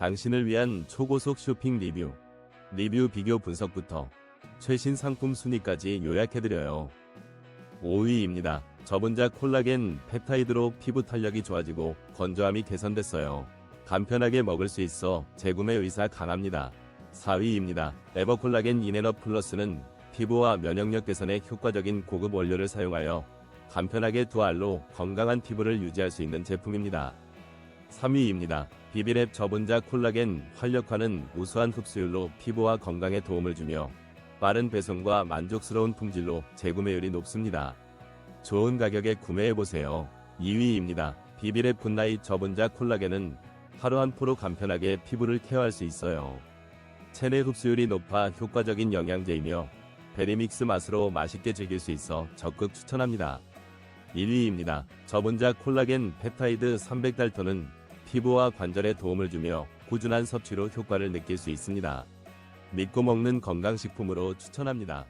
당신을 위한 초고속 쇼핑 리뷰. 리뷰 비교 분석부터 최신 상품 순위까지 요약해드려요. 5위입니다. 저분자 콜라겐 펩타이드로 피부 탄력이 좋아지고 건조함이 개선됐어요. 간편하게 먹을 수 있어 재구매 의사 강합니다. 4위입니다. 에버콜라겐 이네너 플러스는 피부와 면역력 개선에 효과적인 고급 원료를 사용하여 간편하게 두 알로 건강한 피부를 유지할 수 있는 제품입니다. 3위입니다. 비비랩 저분자 콜라겐 활력화는 우수한 흡수율로 피부와 건강에 도움을 주며 빠른 배송과 만족스러운 품질로 재구매율이 높습니다. 좋은 가격에 구매해보세요. 2위입니다. 비비랩 굿나잇 저분자 콜라겐은 하루 한 포로 간편하게 피부를 케어할 수 있어요. 체내 흡수율이 높아 효과적인 영양제이며 베리믹스 맛으로 맛있게 즐길 수 있어 적극 추천합니다. 1위입니다. 저분자 콜라겐 펩타이드 300달토는 피부와 관절에 도움을 주며 꾸준한 섭취로 효과를 느낄 수 있습니다. 믿고 먹는 건강식품으로 추천합니다.